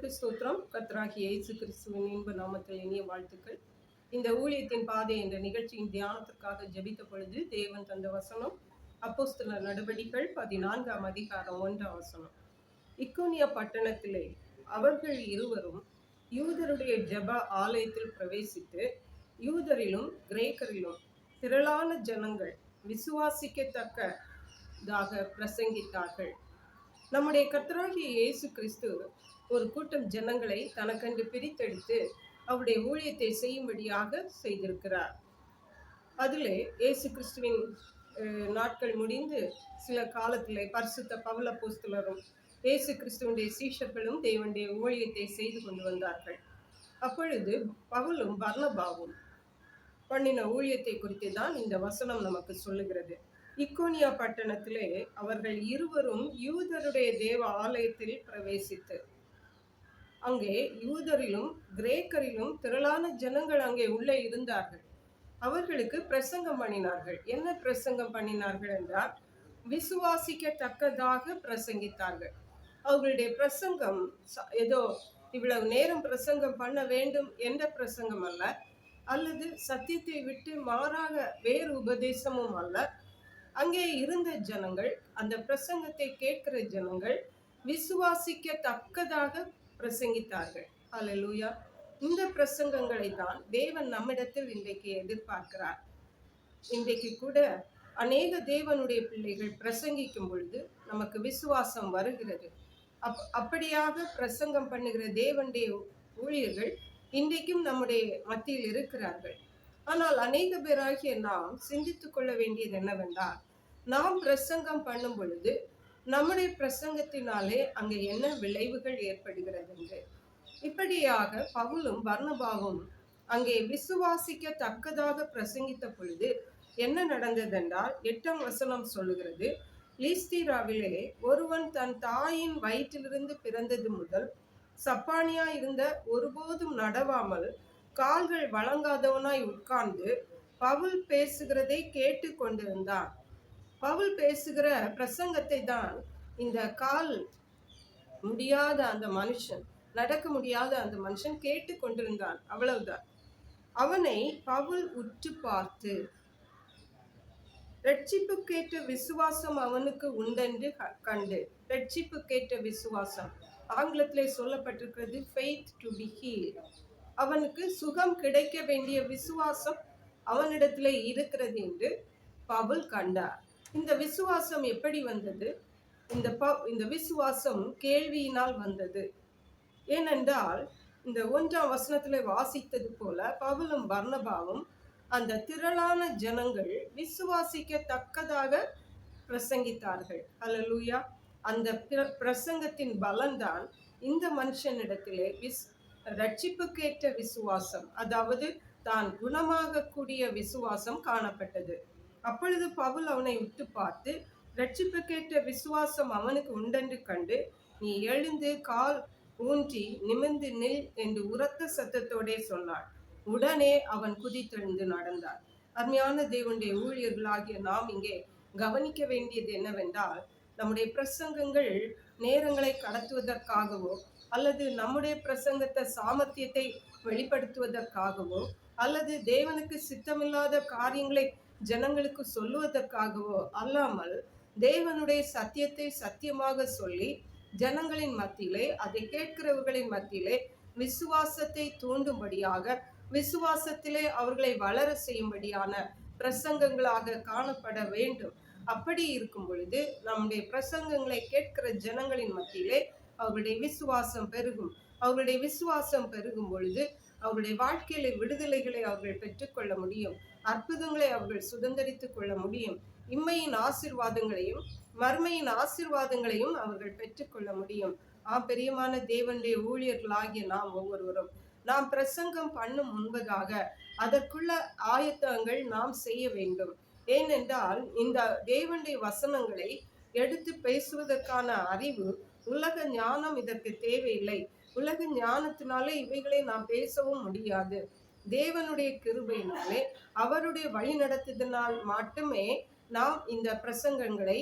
கர்த்தருக்கு ஸ்தோத்திரம் கர்த்தராகிய இயேசு கிறிஸ்துவின் இன்ப நாமத்தில் இனிய வாழ்த்துக்கள். இந்த ஊழியத்தின் பாதை என்ற நிகழ்ச்சியின் தியானத்திற்காக ஜெபித்த பொழுது தேவன் தந்த வசனம் அப்போஸ்தல நடவடிக்கைகள் பதினான்காம் அதிகாரம் ஒன்றாம் வசனம். இக்கோனியா பட்டணத்திலே அவர்கள் இருவரும் யூதருடைய ஜெப ஆலயத்தில் பிரவேசித்து யூதரிலும் கிரேக்கரிலும் திரளான ஜனங்கள் விசுவாசிக்கத்தக்கதாக பிரசங்கித்தார்கள். நம்முடைய கர்த்தராகிய இயேசு கிறிஸ்து ஒரு கூட்டம் ஜனங்களை தனக்கண்டு பிரித்தெடுத்து அவருடைய ஊழியத்தை செய்யும்படியாக செய்திருக்கிறார். அதில் இயேசு கிறிஸ்துவின் நாட்கள் முடிந்து சில காலத்தில் பரிசுத்த பவல போஸ்தலரும் இயேசு கிறிஸ்துவனுடைய சீஷர்களும் தேவனுடைய ஊழியத்தை செய்து கொண்டு வந்தார்கள். அப்பொழுது பவலும் பர்ணபாவும் பண்ணின ஊழியத்தை குறித்து தான் இந்த வசனம் நமக்கு சொல்லுகிறது. இக்கோனியா பட்டணத்திலே அவர்கள் இருவரும் யூதருடைய தேவ ஆலயத்தில் பிரவேசித்து அங்கே யூதரிலும் கிரேக்கரிலும் திரளான ஜனங்கள் அங்கே உள்ளே இருந்தார்கள். அவர்களுக்கு பிரசங்கம் பண்ணினார்கள். என்ன பிரசங்கம் பண்ணினார்கள் என்றால் விசுவாசிக்கத்தக்கதாக பிரசங்கித்தார்கள். அவர்களுடைய பிரசங்கம் ச- ஏதோ இவ்வளவு நேரம் பிரசங்கம் பண்ண வேண்டும் என்ற பிரசங்கம் அல்ல அல்லது சத்தியத்தை விட்டு மாறாக வேறு உபதேசமும் அல்ல. அங்கே இருந்த ஜனங்கள் அந்த பிரசங்கத்தை கேட்கிற ஜனங்கள் விசுவாசிக்கத்தக்கதாக பிரசங்கித்தார்கள். அலலூயா இந்த பிரசங்கங்களை தான் தேவன் நம்மிடத்தில் இன்றைக்கு எதிர்பார்க்கிறார். இன்றைக்கு கூட அநேக தேவனுடைய பிள்ளைகள் பிரசங்கிக்கும் பொழுது நமக்கு விசுவாசம் வருகிறது. அப் அப்படியாக பிரசங்கம் பண்ணுகிற தேவனுடைய ஊழியர்கள் இன்றைக்கும் நம்முடைய மத்தியில் இருக்கிறார்கள். ஆனால் அநேக பேராகிய நாம் சிந்தித்துக் கொள்ள வேண்டியது என்னவென்றால் நாம் பிரசங்கம் பண்ணும் பொழுது நம்முடைய பிரசங்கத்தினாலே அங்கே என்ன விளைவுகள் ஏற்படுகிறது என்று இப்படியாக பவுலும் பர்னபாவும் அங்கே விசுவாசிக்கத்தக்கதாக பிரசங்கித்த பொழுது என்ன நடந்ததென்றால் எட்டாம் வசனம் சொல்லுகிறது லீஸ்திராவிலே ஒருவன் தன் தாயின் வயிற்றிலிருந்து பிறந்தது முதல் சப்பானியா இருந்த ஒருபோதும் நடவாமல் கால்கள் வழங்காதவனாய் உட்கார்ந்து பவுல் பேசுகிறதை கேட்டு கொண்டிருந்தான் பவுல் பேசுகிற பிரசங்கத்தை தான் இந்த கால் முடியாத அந்த மனுஷன் நடக்க முடியாத அந்த மனுஷன் கேட்டு கொண்டிருந்தான். அவ்வளவுதான். அவனை பவுல் உற்று பார்த்து ரட்சிப்புக்கேற்ற விசுவாசம் அவனுக்கு உண்டென்று க- கண்டு. கேட்ட விசுவாசம். ஆங்கிலத்திலே சொல்லப்பட்டிருக்கிறது ஃபெய்த் டு பி ஹீல் அவனுக்கு சுகம் கிடைக்க வேண்டிய விசுவாசம் அவனிடத்திலே இருக்கிறது என்று பவுல் கண்டார். இந்த விசுவாசம் எப்படி வந்தது? இந்த ப இந்த விசுவாசம் கேள்வியினால் வந்தது. ஏனென்றால் இந்த ஒன்றாம் வசனத்தில் வாசித்தது போல பவுலும் பர்ணபாவும் அந்த திரளான ஜனங்கள் விசுவாசிக்கத்தக்கதாக பிரசங்கித்தார்கள். அல்லேலூயா அந்த பிர- பிரசங்கத்தின் பலன்தான் இந்த மனுஷனிடத்திலே விஸ் ரட்சிப்புக்கேற்ற விசுவாசம் அதாவது தான் குணமாகக்கூடிய விசுவாசம் காணப்பட்டது. அப்பொழுது பவுல் அவனை விட்டு பார்த்து ரட்சிப்புக்கேற்ற விசுவாசம் அவனுக்கு உண்டென்று கண்டு நீ எழுந்து கால் ஊன்றி நிமிர்ந்து நில் என்று உரத்த சத்தத்தோடே சொன்னான் உடனே அவன் குதித்தெழுந்து நடந்தான். அருமையான தேவனுடைய ஊழியர்களாகிய நாம் இங்கே கவனிக்க வேண்டியது என்னவென்றால் நம்முடைய பிரசங்கங்கள் நேரங்களை கடத்துவதற்காகவோ அல்லது நம்முடைய பிரசங்கத்தை சாமர்த்தியத்தை வெளிப்படுத்துவதற்காகவோ அல்லது தேவனுக்கு சித்தமில்லாத காரியங்களை ஜனங்களுக்கு சொல்லுவதற்காகவோ அல்லாமல் தேவனுடைய சத்தியத்தை சத்தியமாக சொல்லி ஜனங்களின் மத்தியிலே அதை கேட்கிறவர்களின் மத்தியிலே விசுவாசத்தை தூண்டும்படியாக விசுவாசத்திலே அவர்களை வளர செய்யும்படியான பிரசங்கங்களாக காணப்பட வேண்டும். அப்படி இருக்கும் பொழுது நம்முடைய பிரசங்கங்களை கேட்கிற ஜனங்களின் மத்தியிலே அவர்களுடைய விசுவாசம் பெருகும். அவர்களுடைய விசுவாசம் பெருகும் பொழுது அவர்களுடைய வாழ்க்கையில விடுதலைகளை அவர்கள் பெற்றுக்கொள்ள முடியும். அற்புதங்களை அவர்கள் சுதந்திரித்துக் கொள்ள முடியும். இம்மையின் ஆசிர்வாதங்களையும் மர்மையின் ஆசிர்வாதங்களையும் அவர்கள் பெற்றுக்கொள்ள முடியும். ஆ பெரியமான தேவனுடைய ஊழியர்களாகிய நாம் ஒவ்வொருவரும் நாம் பிரசங்கம் பண்ணும் முன்பதாக அதற்குள்ள ஆயத்தங்கள் நாம் செய்ய வேண்டும். ஏனென்றால் இந்த தேவனுடைய வசனங்களை எடுத்து பேசுவதற்கான அறிவு உலக ஞானம் இதற்கு தேவையில்லை. உலக ஞானத்தினாலே இவைகளை நாம் பேசவும் முடியாது. தேவனுடைய கிருபையினாலே அவருடைய வழிநடத்துதனால் மட்டுமே நாம் இந்த பிரசங்கங்களை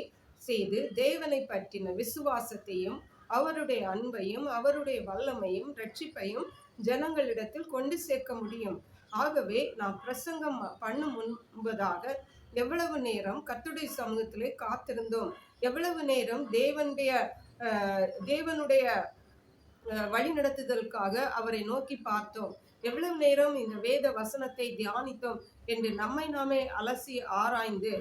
செய்து தேவனை பற்றின விசுவாசத்தையும் அவருடைய அன்பையும் அவருடைய வல்லமையும் ரட்சிப்பையும் ஜனங்களிடத்தில் கொண்டு சேர்க்க முடியும். ஆகவே நாம் பிரசங்கம் பண்ணும் முன்பதாக எவ்வளவு நேரம் கத்துடைய சமூகத்திலே காத்திருந்தோம். எவ்வளவு நேரம் தேவனுடைய தேவனுடைய வழிநடத்துதலுக்காக அவரை நோக்கி பார்த்தோம். எவ்வளவு நேரம் இந்த வேத வசனத்தை தியானித்தோம்? என்று நம்மை நாமே அலசி ஆராய்ந்து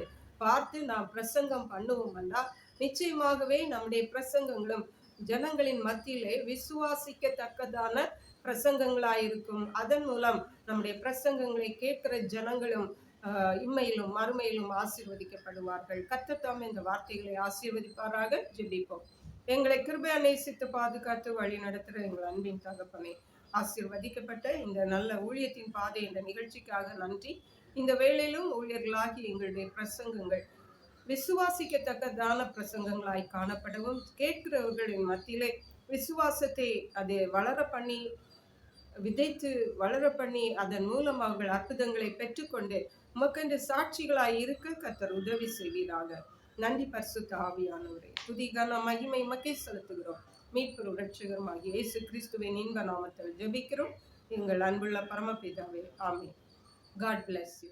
பார்த்து நாம் பிரசங்கம் பண்ணுவோம் என்றால் நிச்சயமாகவே நம்முடைய பிரசங்கங்களும் ஜனங்களின் மத்தியிலே விசுவாசிக்கத்தக்கதான பிரசங்கங்களாயிருக்கும். அதன் மூலம் நம்முடைய பிரசங்கங்களை கேட்கிற ஜனங்களும் இம்மையிலும் மறுமையிலும் ஆசீர்வதிக்கப்படுவார்கள். கத்தத்தாம் இந்த வார்த்தைகளை ஆசீர்வதிப்பாராக. ஜெபிப்போம். எங்களை கிருபையா நேசித்து பாதுகாத்து வழி நடத்துகிற எங்கள் அன்பின் தகப்பனை ஆசீர்வதிக்கப்பட்ட இந்த நல்ல ஊழியத்தின் பாதை என்ற நிகழ்ச்சிக்காக நன்றி. இந்த வேளையிலும் ஊழியர்களாகி எங்களுடைய பிரசங்கங்கள் விசுவாசிக்கத்தக்கதான பிரசங்கங்களாய் காணப்படவும் கேட்கிறவர்களின் மத்தியிலே விசுவாசத்தை அதை வளர பண்ணி விதைத்து வளர பண்ணி அதன் மூலம் அவர்கள் அற்புதங்களை பெற்றுக்கொண்டு உமக்கென்று சாட்சிகளாய் இருக்க கத்தர் உதவி செய்வீராக. நன்றி பரிசுத்த ஆவியானவரே. துதிகான மகிமை மக்கே செலுத்துகிறோம். மீட்பெரும் ரட்சகருமாகிய இயேசு கிறிஸ்துவின் இன்ப நாமத்தில் ஜெபிக்கிறோம். எங்கள் அன்புள்ள பரமபிதாவே ஆமே காட் பிளஸ் யூ